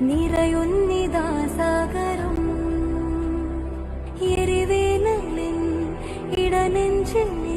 നിറയുന്നിതാ സാഗരം. എരിവേനലിൻ ഇടനെഞ്ചിൽ